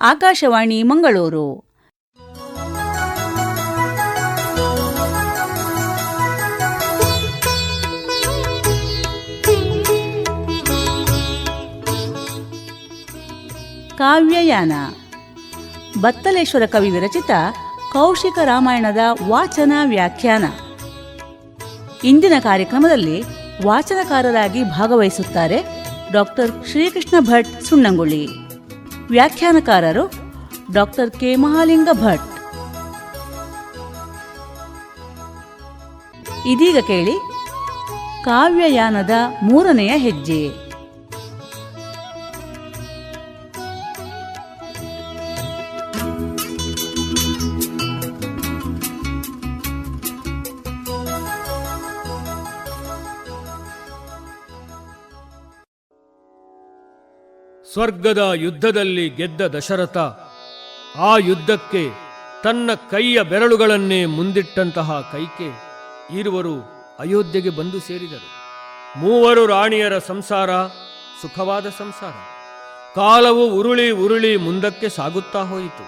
ಆಕಾಶವಾಣಿ ಮಂಗಳೂರು. ಕಾವ್ಯಯಾನ. ಬತ್ತಲೇಶ್ವರ ಕವಿ ವಿರಚಿತ ಕೌಶಿಕ ರಾಮಾಯಣದ ವಾಚನ ವ್ಯಾಖ್ಯಾನ. ಇಂದಿನ ಕಾರ್ಯಕ್ರಮದಲ್ಲಿ ವಾಚನಕಾರರಾಗಿ ಭಾಗವಹಿಸುತ್ತಾರೆ ಡಾಕ್ಟರ್ ಶ್ರೀಕೃಷ್ಣ ಭಟ್ ಸುಣ್ಣಂಗುಳಿ ವ್ಯಾಖ್ಯಾನಕಾರರು ಡಾಕ್ಟರ್ ಕೆ ಮಹಾಲಿಂಗ ಭಟ್. ಇದೀಗ ಕೇಳಿ ಕಾವ್ಯಯಾನದ ಮೂರನೆಯ ಹೆಜ್ಜೆ. ಸ್ವರ್ಗದ ಯುದ್ಧದಲ್ಲಿ ಗೆದ್ದ ದಶರಥ ಆ ಯುದ್ಧಕ್ಕೆ ತನ್ನ ಕೈಯ ಬೆರಳುಗಳನ್ನೇ ಮುಂದಿಟ್ಟಂತಹ ಕೈಕೆ ಇರುವರು ಅಯೋಧ್ಯೆಗೆ ಬಂದು ಸೇರಿದರು. ಮೂವರು ರಾಣಿಯರ ಸಂಸಾರ ಸುಖವಾದ ಸಂಸಾರ. ಕಾಲವು ಉರುಳಿ ಉರುಳಿ ಮುಂದಕ್ಕೆ ಸಾಗುತ್ತಾ ಹೋಯಿತು.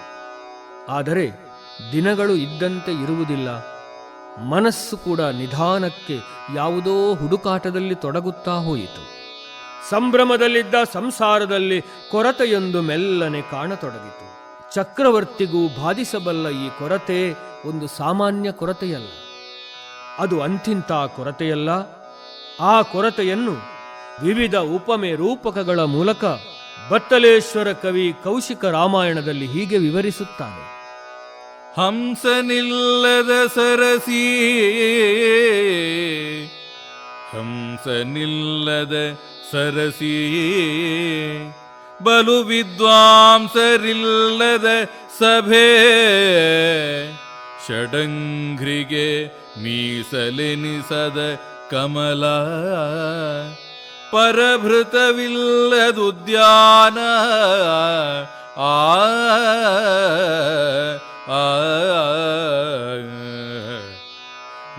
ಆದರೆ ದಿನಗಳು ಇದ್ದಂತೆ ಇರುವುದಿಲ್ಲ. ಮನಸ್ಸು ಕೂಡ ನಿಧಾನಕ್ಕೆ ಯಾವುದೋ ಹುಡುಕಾಟದಲ್ಲಿ ತೊಡಗುತ್ತಾ ಹೋಯಿತು. ಸಂಭ್ರಮದಲ್ಲಿದ್ದ ಸಂಸಾರದಲ್ಲಿ ಕೊರತೆಯೊಂದು ಮೆಲ್ಲನೆ ಕಾಣತೊಡಗಿತು. ಚಕ್ರವರ್ತಿಗೂ ಬಾಧಿಸಬಲ್ಲ ಈ ಕೊರತೆ ಒಂದು ಸಾಮಾನ್ಯ ಕೊರತೆಯಲ್ಲ. ಅದು ಅಂತಿಂತ ಕೊರತೆಯಲ್ಲ. ಆ ಕೊರತೆಯನ್ನು ವಿವಿಧ ಉಪಮೆ ರೂಪಕಗಳ ಮೂಲಕ ಬತ್ತಲೇಶ್ವರ ಕವಿ ಕೌಶಿಕ ರಾಮಾಯಣದಲ್ಲಿ ಹೀಗೆ ವಿವರಿಸುತ್ತಾನೆ. ಹಂಸನಿಲ್ಲದ ಸರಸಿ, ಹಂಸನಿಲ್ಲದ ಸರಸಿ. ಬಲು ವಿದ್ವಾಂಸರಿಲ್ಲದ ಸಭೆ. ಷಡಂಘ್ರಿಗೆ ಮೀಸಲೆನಿಸದ ಕಮಲ. ಪರಭೃತವಿಲ್ಲದುದ್ಯಾನ ಆ.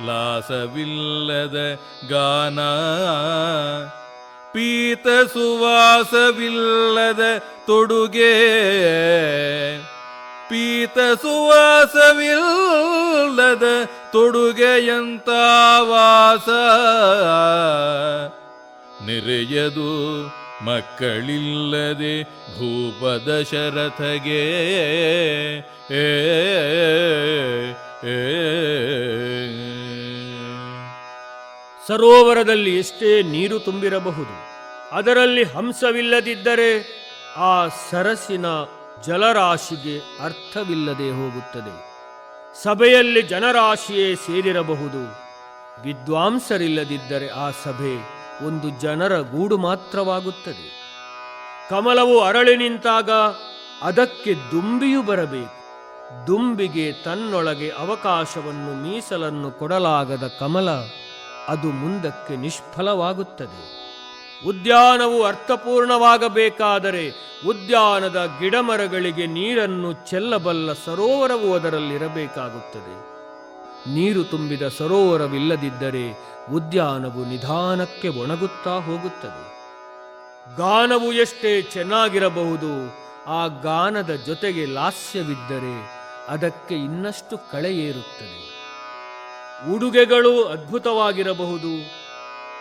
ಲಾಸವಿಲ್ಲದ ಗಾನ. ಪೀತ ಸುವಾಸವಿಲ್ಲದ ತೊಡುಗೆ. ಪೀತ ಸುವಾಸವಿಲ್ಲದ ತೊಡುಗೆಯಂತ ವಾಸ. ನೆರೆಯದು ಮಕ್ಕಳಿಲ್ಲದೆ ಭೂಪದ ಶರಥಗೆ. ಏ ಸರೋವರದಲ್ಲಿ ಎಷ್ಟೇ ನೀರು ತುಂಬಿರಬಹುದು, ಅದರಲ್ಲಿ ಹಂಸವಿಲ್ಲದಿದ್ದರೆ ಆ ಸರಸಿನ ಜಲರಾಶಿಗೆ ಅರ್ಥವಿಲ್ಲದೆ ಹೋಗುತ್ತದೆ. ಸಭೆಯಲ್ಲಿ ಜನರಾಶಿಯೇ ಸೇರಿರಬಹುದು, ವಿದ್ವಾಂಸರಿಲ್ಲದಿದ್ದರೆ ಆ ಸಭೆ ಒಂದು ಜನರ ಗೂಡು ಮಾತ್ರವಾಗುತ್ತದೆ. ಕಮಲವು ಅರಳಿ ನಿಂತಾಗ ಅದಕ್ಕೆ ದುಂಬಿಯು ಬರಬೇಕು. ದುಂಬಿಗೆ ತನ್ನೊಳಗೆ ಅವಕಾಶವನ್ನು ಮೀಸಲನ್ನು ಕೊಡಲಾಗದ ಕಮಲ ಅದು ಮುಂದಕ್ಕೆ ನಿಷ್ಫಲವಾಗುತ್ತದೆ. ಉದ್ಯಾನವು ಅರ್ಥಪೂರ್ಣವಾಗಬೇಕಾದರೆ ಉದ್ಯಾನದ ಗಿಡಮರಗಳಿಗೆ ನೀರನ್ನು ಚೆಲ್ಲಬಲ್ಲ ಸರೋವರವು ಅದರಲ್ಲಿರಬೇಕಾಗುತ್ತದೆ. ನೀರು ತುಂಬಿದ ಸರೋವರವಿಲ್ಲದಿದ್ದರೆ ಉದ್ಯಾನವು ನಿಧಾನಕ್ಕೆ ಒಣಗುತ್ತಾ ಹೋಗುತ್ತದೆ. ಗಾನವು ಎಷ್ಟೇ ಚೆನ್ನಾಗಿರಬಹುದು, ಆ ಗಾನದ ಜೊತೆಗೆ ಲಾಸ್ಯವಿದ್ದರೆ ಅದಕ್ಕೆ ಇನ್ನಷ್ಟು ಕಳೆಯೇರುತ್ತದೆ. ಉಡುಗೆಗಳು ಅದ್ಭುತವಾಗಿರಬಹುದು,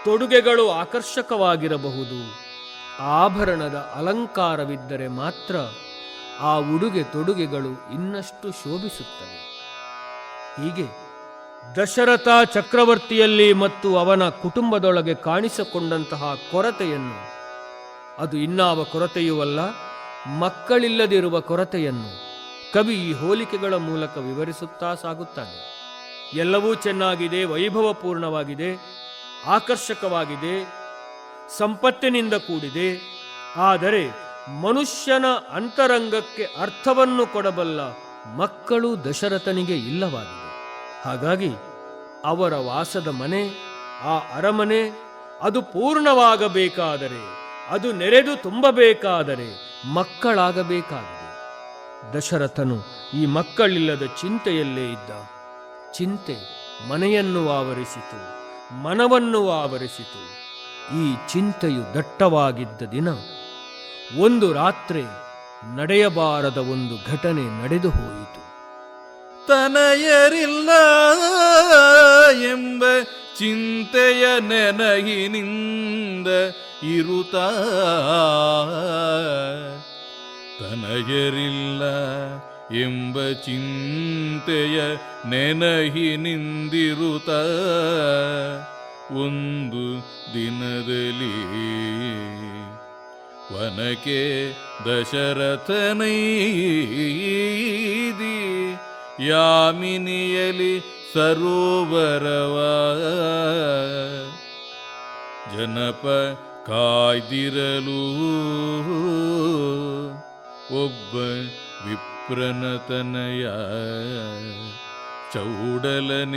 ತೊಡುಗೆಗಳು ಆಕರ್ಷಕವಾಗಿರಬಹುದು. ಆಭರಣದ ಅಲಂಕಾರವಿದ್ದರೆ ಮಾತ್ರ ಆ ಉಡುಗೆ ತೊಡುಗೆಗಳು ಇನ್ನಷ್ಟು ಶೋಭಿಸುತ್ತವೆ. ಹೀಗೆ ದಶರಥ ಚಕ್ರವರ್ತಿಯಲ್ಲಿ ಮತ್ತು ಅವನ ಕುಟುಂಬದೊಳಗೆ ಕಾಣಿಸಿಕೊಂಡಂತಹ ಕೊರತೆಯನ್ನು, ಅದು ಇನ್ನಾವ ಕೊರತೆಯೂ ಅಲ್ಲ, ಮಕ್ಕಳಿಲ್ಲದಿರುವ ಕೊರತೆಯನ್ನು ಕವಿ ಈ ಹೋಲಿಕೆಗಳ ಮೂಲಕ ವಿವರಿಸುತ್ತಾ ಸಾಗುತ್ತಾನೆ. ಎಲ್ಲವೂ ಚೆನ್ನಾಗಿದೆ, ವೈಭವಪೂರ್ಣವಾಗಿದೆ, ಆಕರ್ಷಕವಾಗಿದೆ, ಸಂಪತ್ತಿನಿಂದ ಕೂಡಿದೆ. ಆದರೆ ಮನುಷ್ಯನ ಅಂತರಂಗಕ್ಕೆ ಅರ್ಥವನ್ನು ಕೊಡಬಲ್ಲ ಮಕ್ಕಳು ದಶರಥನಿಗೆ ಇಲ್ಲವಾಗಿದೆ. ಹಾಗಾಗಿ ಅವರ ವಾಸದ ಮನೆ, ಆ ಅರಮನೆ ಅದು ಪೂರ್ಣವಾಗಬೇಕಾದರೆ, ಅದು ನೆರೆದು ತುಂಬಬೇಕಾದರೆ ಮಕ್ಕಳಾಗಬೇಕಾಗಿದೆ. ದಶರಥನು ಈ ಮಕ್ಕಳಿಲ್ಲದ ಚಿಂತೆಯಲ್ಲೇ ಇದ್ದ. ಚಿಂತೆ ಮನೆಯನ್ನು ಆವರಿಸಿತು, ಮನವನ್ನು ಆವರಿಸಿತು. ಈ ಚಿಂತೆಯು ದಟ್ಟವಾಗಿದ್ದ ದಿನ, ಒಂದು ರಾತ್ರಿ ನಡೆಯಬಾರದ ಒಂದು ಘಟನೆ ನಡೆದು ಹೋಯಿತು. ತನಯರಿಲ್ಲ ಎಂಬ ಚಿಂತೆಯ ನೆನಗಿನಿಂದ ಇರುತ್ತ ತನಯರಿಲ್ಲ ಎಂಬ ಚಿಂತೆಯ ನೆನಹಿ ನಿಂದಿರುತ. ಒಂದು ದಿನದಲ್ಲಿ ವನಕೆ ದಶರಥನೈದಿ ಯಾಮಿನಿಯಲಿ ಸರೋವರವ. ಜನಪ ಕಾಯ್ದಿರಲು ಒಬ್ಬ ವಿಪ್ರನತನಯ ಚೌಡಲನಿಂಬವನು.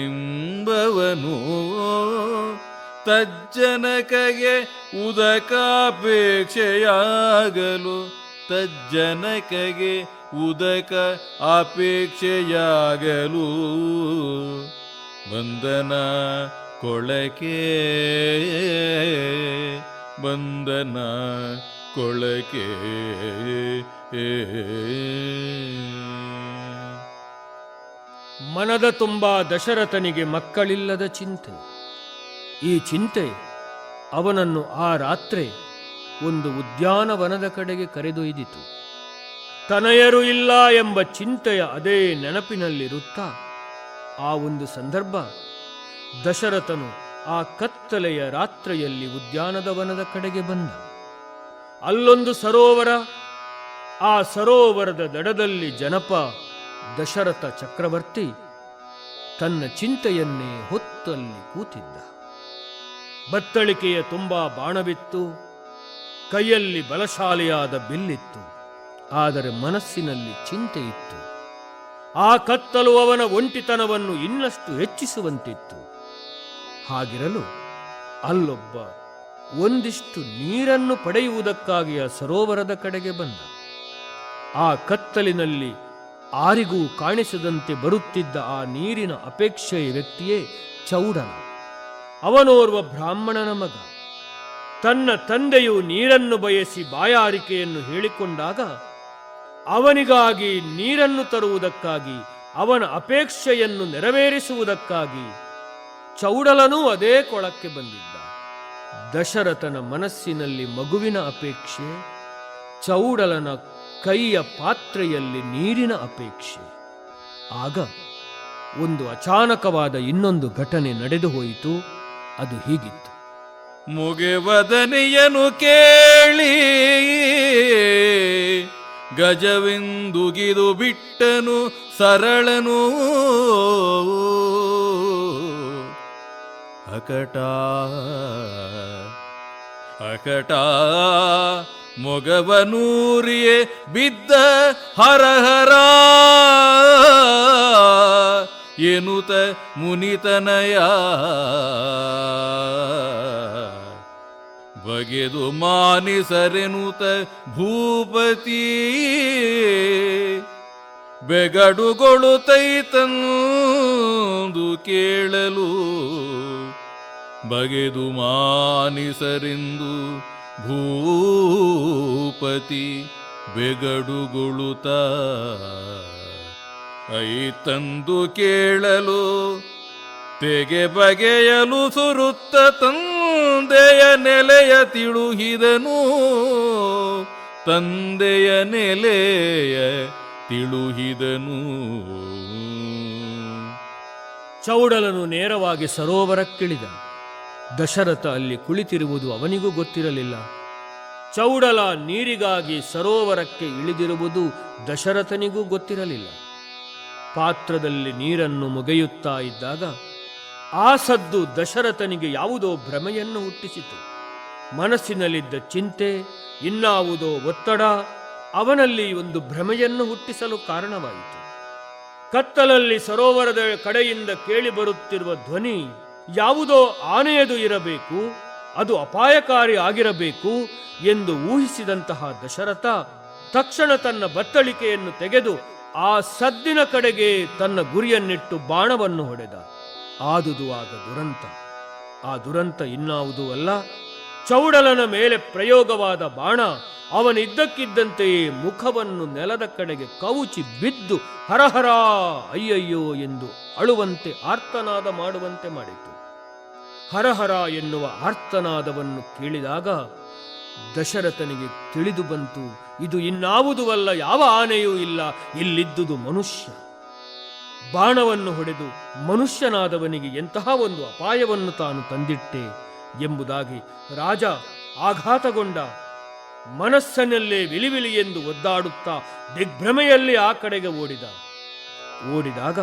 ತಜ್ಜನಕಗೆ ಉದಕಾಪೇಕ್ಷೆಯಾಗಲು ತಜ್ಜನಕಗೆ ಉದಕ ಅಪೇಕ್ಷೆಯಾಗಲು ಬಂಧನ ಕೊಳಕೆ ಬಂಧನ ಕೊಳಕೆ. ಮನದ ತುಂಬ ದಶರಥನಿಗೆ ಮಕ್ಕಳಿಲ್ಲದ ಚಿಂತೆ. ಈ ಚಿಂತೆ ಅವನನ್ನು ಆ ರಾತ್ರಿ ಒಂದು ಉದ್ಯಾನವನದ ಕಡೆಗೆ ಕರೆದೊಯ್ದಿತು. ತನಯರು ಇಲ್ಲ ಎಂಬ ಚಿಂತೆಯ ಅದೇ ನೆನಪಿನಲ್ಲಿರುತ್ತಾ ಆ ಒಂದು ಸಂದರ್ಭ ದಶರಥನು ಆ ಕತ್ತಲೆಯ ರಾತ್ರಿಯಲ್ಲಿ ಉದ್ಯಾನದ ವನದ ಕಡೆಗೆ ಬಂದ. ಅಲ್ಲೊಂದು ಸರೋವರ, ಆ ಸರೋವರದ ದಡದಲ್ಲಿ ಜನಪ ದಶರಥ ಚಕ್ರವರ್ತಿ ತನ್ನ ಚಿಂತೆಯನ್ನೇ ಹೊತ್ತಲ್ಲಿ ಕೂತಿದ್ದ. ಬತ್ತಳಿಕೆಯ ತುಂಬಾ ಬಾಣವಿತ್ತು, ಕೈಯಲ್ಲಿ ಬಲಶಾಲಿಯಾದ ಬಿಲ್ಲಿತ್ತು, ಆದರೆ ಮನಸ್ಸಿನಲ್ಲಿ ಚಿಂತೆ ಇತ್ತು. ಆ ಕತ್ತಲು ಅವನ ಒಂಟಿತನವನ್ನು ಇನ್ನಷ್ಟು ಹೆಚ್ಚಿಸುವಂತಿತ್ತು. ಹಾಗಿರಲು ಅಲ್ಲೊಬ್ಬ ಒಂದಿಷ್ಟು ನೀರನ್ನು ಪಡೆಯುವುದಕ್ಕಾಗಿ ಆ ಸರೋವರದ ಕಡೆಗೆ ಬಂದ. ಆ ಕತ್ತಲಿನಲ್ಲಿ ಆರಿಗೂ ಕಾಣಿಸದಂತೆ ಬರುತ್ತಿದ್ದ ಆ ನೀರಿನ ಅಪೇಕ್ಷೆಯ ವ್ಯಕ್ತಿಯೇ ಚೌಡನ. ಅವನೋರ್ವ ಬ್ರಾಹ್ಮಣನ ಮಗ. ತನ್ನ ತಂದೆಯು ನೀರನ್ನು ಬಯಸಿ ಬಾಯಾರಿಕೆಯನ್ನು ಹೇಳಿಕೊಂಡಾಗ ಅವನಿಗಾಗಿ ನೀರನ್ನು ತರುವುದಕ್ಕಾಗಿ, ಅವನ ಅಪೇಕ್ಷೆಯನ್ನು ನೆರವೇರಿಸುವುದಕ್ಕಾಗಿ ಚೌಡಲನೂ ಅದೇ ಕೊಳಕ್ಕೆ ಬಂದಿದ್ದ. ದಶರಥನ ಮನಸ್ಸಿನಲ್ಲಿ ಮಗುವಿನ ಅಪೇಕ್ಷೆ, ಚೌಡಲನ ಕೈಯ ಪಾತ್ರೆಯಲ್ಲಿ ನೀರಿನ ಅಪೇಕ್ಷೆ. ಆಗ ಒಂದು ಅಚಾನಕವಾದ ಇನ್ನೊಂದು ಘಟನೆ ನಡೆದು ಹೋಯಿತು, ಅದು ಹೀಗಿತ್ತು. ಮುಗೆವದನೆಯನು ಕೇಳಿ ಗಜವೆಂದುಗಿದು ಬಿಟ್ಟನು ಸರಳನು ಅಕಟ. ಅಕಟಾ. ಮೊಗವನೂರಿಯೇ ಬಿದ್ದ ಹರಹರ. ಎನುತ ಮುನಿತನಯ. ಬಗೆದು ಮಾನಿಸರೆನುತ ಭೂಪತಿ. ಬೆಗಡುಗೊಳುತ್ತೈತಂದು ಕೇಳಲು. ಬಗೆದು ಮಾನಿಸರೆಂದು ಭೂಪತಿ ಬೆಗಡುಗೊಳುತ್ತ. ಐತಂದು ಕೇಳಲು ತೆಗೆ ಬಗೆಯಲು ಸುರುತ್ತ ತಂದೆಯ ನೆಲೆಯ ತಿಳುಹಿದನು. ತಂದೆಯ ನೆಲೆಯ ತಿಳುಹಿದನು. ಚೌಡಲನು ನೇರವಾಗಿ ಸರೋವರಕ್ಕಿಳಿದ ದಶರಥ ಅಲ್ಲಿ ಕುಳಿತಿರುವುದು ಅವನಿಗೂ ಗೊತ್ತಿರಲಿಲ್ಲ. ಚೌಡಲ ನೀರಿಗಾಗಿ ಸರೋವರಕ್ಕೆ ಇಳಿದಿರುವುದು ದಶರಥನಿಗೂ ಗೊತ್ತಿರಲಿಲ್ಲ. ಪಾತ್ರದಲ್ಲಿ ನೀರನ್ನು ಮುಗೆಯುತ್ತಾ ಇದ್ದಾಗ ಆ ಸದ್ದು ದಶರಥನಿಗೆ ಯಾವುದೋ ಭ್ರಮೆಯನ್ನು ಹುಟ್ಟಿಸಿತು. ಮನಸ್ಸಿನಲ್ಲಿದ್ದ ಚಿಂತೆ, ಇನ್ನಾವುದೋ ಒತ್ತಡ, ಅವನಲ್ಲಿ ಒಂದು ಭ್ರಮೆಯನ್ನು ಹುಟ್ಟಿಸಲು ಕಾರಣವಾಯಿತು. ಕತ್ತಲಲ್ಲಿ ಸರೋವರದ ಕಡೆಯಿಂದ ಕೇಳಿಬರುತ್ತಿರುವ ಧ್ವನಿ ಯಾವುದೋ ಆನೆಯದು ಇರಬೇಕು, ಅದು ಅಪಾಯಕಾರಿ ಆಗಿರಬೇಕು ಎಂದು ಊಹಿಸಿದಂತಹ ದಶರಥ ತಕ್ಷಣ ತನ್ನ ಬತ್ತಳಿಕೆಯನ್ನು ತೆಗೆದು ಆ ಸದ್ದಿನ ಕಡೆಗೆ ತನ್ನ ಗುರಿಯನ್ನಿಟ್ಟು ಬಾಣವನ್ನು ಹೊಡೆದ. ಆದುದು ಆಗ ದುರಂತ. ಆ ದುರಂತ ಇನ್ನಾವುದೂ ಅಲ್ಲ, ಚೌಡಲನ ಮೇಲೆ ಪ್ರಯೋಗವಾದ ಬಾಣ ಅವನಿದ್ದಕ್ಕಿದ್ದಂತೆಯೇ ಮುಖವನ್ನು ನೆಲದ ಕಡೆಗೆ ಕವುಚಿ ಬಿದ್ದು ಹರಹರ ಅಯ್ಯಯ್ಯೋ ಎಂದು ಅಳುವಂತೆ ಆರ್ತನಾದ ಮಾಡುವಂತೆ ಮಾಡಿತು. ಹರಹರ ಎನ್ನುವ ಆರ್ತನಾದವನ್ನು ಕೇಳಿದಾಗ ದಶರಥನಿಗೆ ತಿಳಿದು ಬಂತು, ಇದು ಇನ್ನಾವುದೂ ಅಲ್ಲ, ಯಾವ ಆನೆಯೂ ಇಲ್ಲ, ಇಲ್ಲಿದ್ದುದು ಮನುಷ್ಯ. ಬಾಣವನ್ನು ಹೊಡೆದು ಮನುಷ್ಯನಾದವನಿಗೆ ಎಂತಹ ಒಂದು ಅಪಾಯವನ್ನು ತಾನು ತಂದಿಟ್ಟೆ ಎಂಬುದಾಗಿ ರಾಜ ಆಘಾತಗೊಂಡ. ಮನಸ್ಸನ್ನಲ್ಲೇ ವಿಲಿವಿಲಿ ಎಂದು ಒದ್ದಾಡುತ್ತಾ ದಿಗ್ಭ್ರಮೆಯಲ್ಲಿ ಆ ಕಡೆಗೆ ಓಡಿದ. ಓಡಿದಾಗ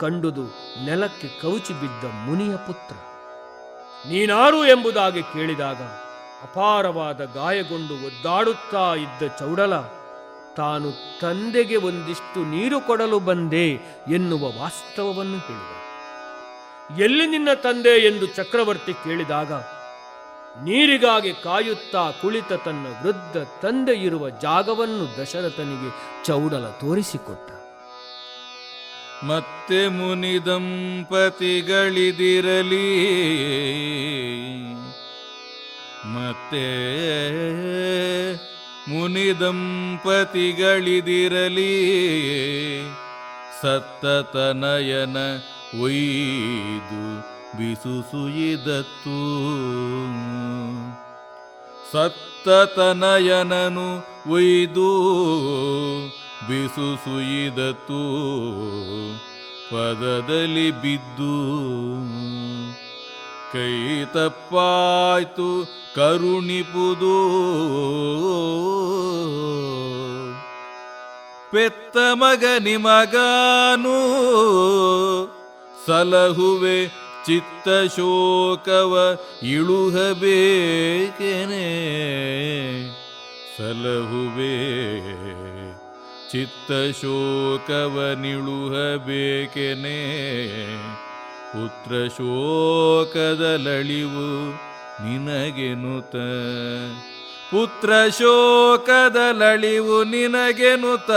ಕಂಡುದು ನೆಲಕ್ಕೆ ಕವುಚಿ ಬಿದ್ದ ಮುನಿಯ ಪುತ್ರ. ನೀನಾರು ಎಂಬುದಾಗಿ ಕೇಳಿದಾಗ ಅಪಾರವಾದ ಗಾಯಗೊಂಡು ಒದ್ದಾಡುತ್ತಾ ಇದ್ದ ಚೌಡಲ, ತಾನು ತಂದೆಗೆ ಒಂದಿಷ್ಟು ನೀರು ಕೊಡಲು ಬಂದೆ ಎನ್ನುವ ವಾಸ್ತವವನ್ನು ಹೇಳಿದ ಎಲ್ಲಿ ನಿನ್ನ ತಂದೆ ಎಂದು ಚಕ್ರವರ್ತಿ ಕೇಳಿದಾಗ, ನೀರಿಗಾಗಿ ಕಾಯುತ್ತಾ ಕುಳಿತ ತನ್ನ ವೃದ್ಧ ತಂದೆ ಇರುವ ಜಾಗವನ್ನು ದಶರಥನಿಗೆ ಚೌಡಲ ತೋರಿಸಿಕೊಟ್ಟ. ಮತ್ತೆ ಮುನಿದಂಪತಿಗಳಿದಿರಲಿ ಮತ್ತೆ ಮುನಿದಂಪತಿಗಳಿದಿರಲಿ ಸತ್ತತನಯನ ಒಯ್ದು ಬಿಸುಸುಯಿದತ್ತು ಸತ್ತತನಯನನು ಒಯ್ದು ಬಿಸುಸುಯಿದತ್ತು ಪದದಲ್ಲಿ ಬಿದ್ದು. ಕೈ ತಪ್ಪಾಯ್ತು ಕರುಣಿಪುದು ಪೆತ್ತ ಮಗ ನಿಮಗಾನು ಸಲಹುವೆ ಚಿತ್ತ ಶೋಕವ ಇಳುಹಬೇಕೆನೆ. ಸಲಹುವೆ ಚಿತ್ತ ಶೋಕವ ನಿಳುಹಬೇಕೆನೆ ಪುತ್ರ ಶೋಕದಲಳಿವು ನಿನಗೆನುತ. ಪುತ್ರ ಶೋಕದಲಳಿವು ನಿನಗೆನುತ.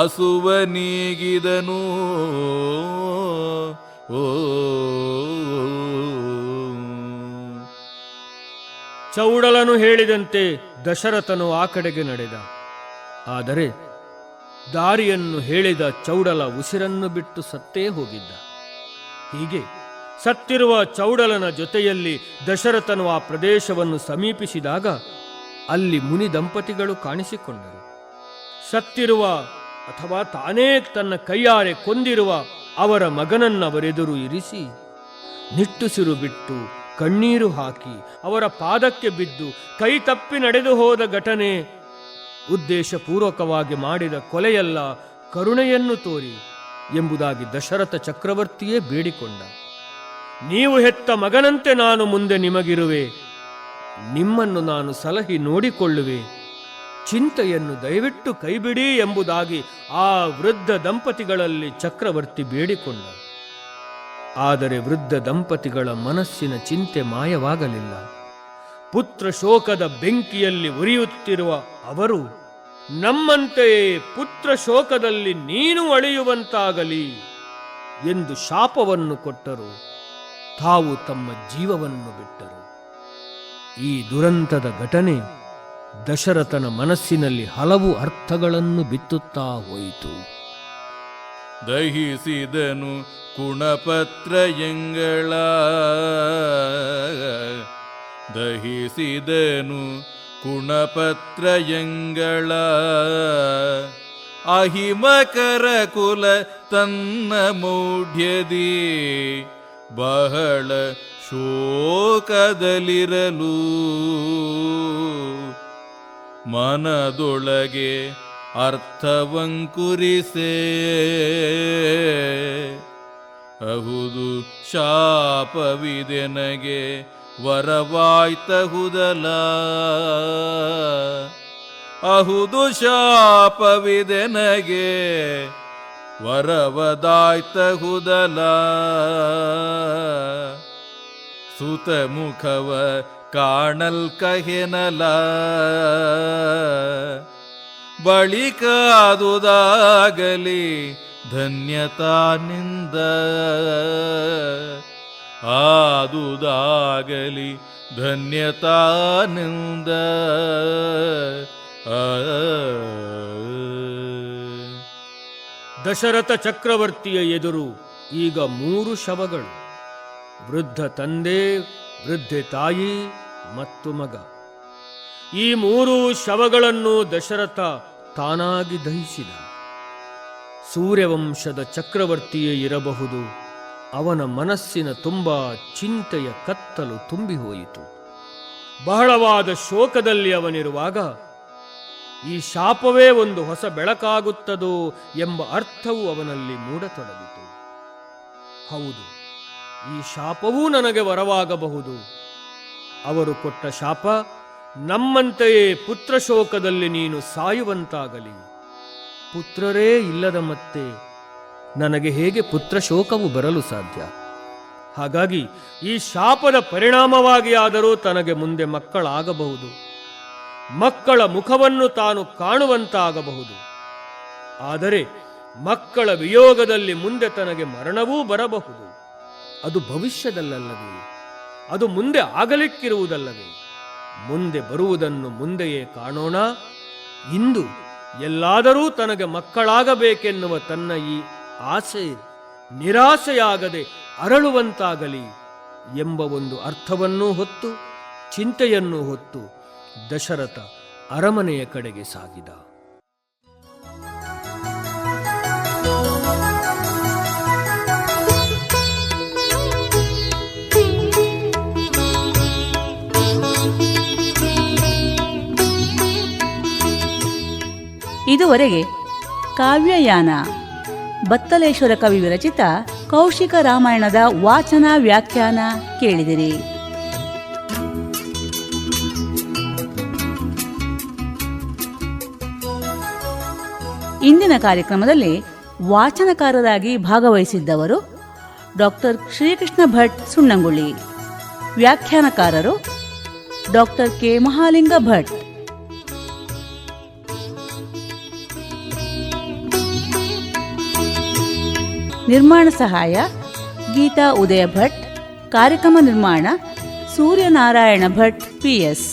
ಅಸುವ ನೀಗಿದನು. ಓ. ಚೌಡಲನು ಹೇಳಿದಂತೆ ದಶರಥನು ಆ ಕಡೆಗೆ ನಡೆದ. ಆದರೆ ದಾರಿಯನ್ನು ಹೇಳಿದ ಚೌಡಲ ಉಸಿರನ್ನು ಬಿಟ್ಟು ಸತ್ತೇ ಹೋಗಿದ್ದ. ಹೀಗೆ ಸತ್ತಿರುವ ಚೌಡಲನ ಜೊತೆಯಲ್ಲಿ ದಶರಥನು ಆ ಪ್ರದೇಶವನ್ನು ಸಮೀಪಿಸಿದಾಗ ಅಲ್ಲಿ ಮುನಿ ದಂಪತಿಗಳು ಕಾಣಿಸಿಕೊಂಡರು. ಸತ್ತಿರುವ ಅಥವಾ ತಾನೇ ತನ್ನ ಕೈಯಾರೆ ಕೊಂದಿರುವ ಅವರ ಮಗನನ್ನವರೆದುರು ಇರಿಸಿ ನಿಟ್ಟುಸಿರು ಬಿಟ್ಟು ಕಣ್ಣೀರು ಹಾಕಿ ಅವರ ಪಾದಕ್ಕೆ ಬಿದ್ದು ಕೈ ತಪ್ಪಿ ನಡೆದು ಹೋದ ಘಟನೆ ಉದ್ದೇಶಪೂರ್ವಕವಾಗಿ ಮಾಡಿದ ಕೊಲೆಯಲ್ಲ ಕರುಣೆಯನ್ನು ತೋರಿ ಎಂಬುದಾಗಿ ದಶರಥ ಚಕ್ರವರ್ತಿಯೇ ಬೇಡಿಕೊಂಡ. ನೀವು ಹೆತ್ತ ಮಗನಂತೆ ನಾನು ಮುಂದೆ ನಿಮಗಿರುವೆ. ನಿಮ್ಮನ್ನು ನಾನು ಸಲಹಿ ನೋಡಿಕೊಳ್ಳುವೆ. ಚಿಂತೆಯನ್ನು ದಯವಿಟ್ಟು ಕೈಬಿಡಿ ಎಂಬುದಾಗಿ ಆ ವೃದ್ಧ ದಂಪತಿಗಳಲ್ಲಿ ಚಕ್ರವರ್ತಿ ಬೇಡಿಕೊಂಡ. ಆದರೆ ವೃದ್ಧ ದಂಪತಿಗಳ ಮನಸ್ಸಿನ ಚಿಂತೆ ಮಾಯವಾಗಲಿಲ್ಲ. ಪುತ್ರ ಶೋಕದ ಬೆಂಕಿಯಲ್ಲಿ ಉರಿಯುತ್ತಿರುವ ಅವರು, ನಮ್ಮಂತೆಯೇ ಪುತ್ರ ಶೋಕದಲ್ಲಿ ನೀನು ಅಳೆಯುವಂತಾಗಲಿ ಎಂದು ಶಾಪವನ್ನು ಕೊಟ್ಟರು. ತಾವು ತಮ್ಮ ಜೀವವನ್ನು ಬಿಟ್ಟರು. ಈ ದುರಂತದ ಘಟನೆ ದಶರಥನ ಮನಸ್ಸಿನಲ್ಲಿ ಹಲವು ಅರ್ಥಗಳನ್ನು ಬಿತ್ತುತ್ತಾ ಹೋಯಿತು. ದಹಿಸಿದನು ಕುಣಪತ್ರ ಎಂಗಳ ದಹಿಸಿದನು ಕುಣಪತ್ರಯಂಗಳ ಅಹಿಮಕರ ಕುಲ ತನ್ನ ಮೌಢ್ಯದಿ. ಬಹಳ ಶೋಕದಲ್ಲಿರಲು. ಮನದೊಳಗೆ ಅರ್ಥವಂಕುರಿಸೇ. ಅಹುದು ಶಾಪವಿದೆನಗೆ ವರವಾಯ್ತಹುದಲ. ಅಹುದು ಶಾಪವಿದೆನಗೆ ವರವದಾಯ್ತಹುದಲ. ಸುತ ಮುಖವ ಕಾಣಲ್ ಕಹೆನಲ. ಬಳಿಕಾದುದಾಗಲಿ ಧನ್ಯತಾನಿಂದ ಆದುದಾಗಲಿ ಧನ್ಯತಾನಂದ. ದಶರಥ ಚಕ್ರವರ್ತಿಯ ಎದುರು ಈಗ ಮೂರು ಶವಗಳು. ವೃದ್ಧ ತಂದೆ, ವೃದ್ಧೆ ತಾಯಿ ಮತ್ತು ಮಗ. ಈ ಮೂರು ಶವಗಳನ್ನು ದಶರಥ ತಾನಾಗಿ ದಹಿಸಿದ. ಸೂರ್ಯವಂಶದ ಚಕ್ರವರ್ತಿಯೇ ಇರಬಹುದು ಅವನ ಮನಸ್ಸಿನ ತುಂಬ ಚಿಂತೆಯ ಕತ್ತಲು ತುಂಬಿ ಹೋಯಿತು ಬಹಳವಾದ ಶೋಕದಲ್ಲಿ ಅವನಿರುವಾಗ, ಈ ಶಾಪವೇ ಒಂದು ಹೊಸ ಬೆಳಕಾಗುತ್ತದೋ ಎಂಬ ಅರ್ಥವು ಅವನಲ್ಲಿ ಮೂಡತೊಡಗಿತು. ಹೌದು, ಈ ಶಾಪವೂ ನನಗೆ ವರವಾಗಬಹುದು. ಅವರು ಕೊಟ್ಟ ಶಾಪ, ನಮ್ಮಂತೆಯೇ ಪುತ್ರ ಶೋಕದಲ್ಲಿ ನೀನು ಸಾಯುವಂತಾಗಲಿ. ಪುತ್ರರೇ ಇಲ್ಲದ ಮತ್ತೆ ನನಗೆ ಹೇಗೆ ಪುತ್ರ ಶೋಕವು ಬರಲು ಸಾಧ್ಯ? ಹಾಗಾಗಿ ಈ ಶಾಪದ ಪರಿಣಾಮವಾಗಿ ಆದರೂ ತನಗೆ ಮುಂದೆ ಮಕ್ಕಳಾಗಬಹುದು. ಮಕ್ಕಳ ಮುಖವನ್ನು ತಾನು ಕಾಣುವಂತಾಗಬಹುದು. ಆದರೆ ಮಕ್ಕಳ ವಿಯೋಗದಲ್ಲಿ ಮುಂದೆ ತನಗೆ ಮರಣವೂ ಬರಬಹುದು. ಅದು ಭವಿಷ್ಯದಲ್ಲಲ್ಲವೇ? ಅದು ಮುಂದೆ ಆಗಲಿಕ್ಕಿರುವುದಲ್ಲವೇ? ಮುಂದೆ ಬರುವುದನ್ನು ಮುಂದೆಯೇ ಕಾಣೋಣ. ಇಂದು ಎಲ್ಲಾದರೂ ತನಗೆ ಮಕ್ಕಳಾಗಬೇಕೆನ್ನುವ ತನ್ನ ಈ ಆಸೆ ನಿರಾಸೆಯಾಗದೆ ಅರಳುವಂತಾಗಲಿ ಎಂಬ ಒಂದು ಅರ್ಥವನ್ನೂ ಹೊತ್ತು, ಚಿಂತೆಯನ್ನು ಹೊತ್ತು ದಶರಥ ಅರಮನೆಯ ಕಡೆಗೆ ಸಾಗಿದ. ಇದುವರೆಗೆ ಕಾವ್ಯಯಾನ ಬತ್ತಲೇಶ್ವರ ಕವಿ ವಿರಚಿತ ಕೌಶಿಕ ರಾಮಾಯಣದ ವಾಚನ ವ್ಯಾಖ್ಯಾನ ಕೇಳಿದಿರಿ. ಇಂದಿನ ಕಾರ್ಯಕ್ರಮದಲ್ಲಿ ವಾಚನಕಾರರಾಗಿ ಭಾಗವಹಿಸಿದ್ದವರು ಡಾಕ್ಟರ್ ಶ್ರೀಕೃಷ್ಣ ಭಟ್ ಸುಣ್ಣಂಗುಳಿ, ವ್ಯಾಖ್ಯಾನಕಾರರು ಡಾಕ್ಟರ್ ಕೆ ಮಹಾಲಿಂಗ ಭಟ್. ನಿರ್ಮಾಣ ಸಹಾಯ ಗೀತಾ ಉದಯ ಭಟ್ ಕಾರ್ಯಕ್ರಮ ನಿರ್ಮಾಣ ಸೂರ್ಯನಾರಾಯಣ ಭಟ್ ಪಿಎಸ್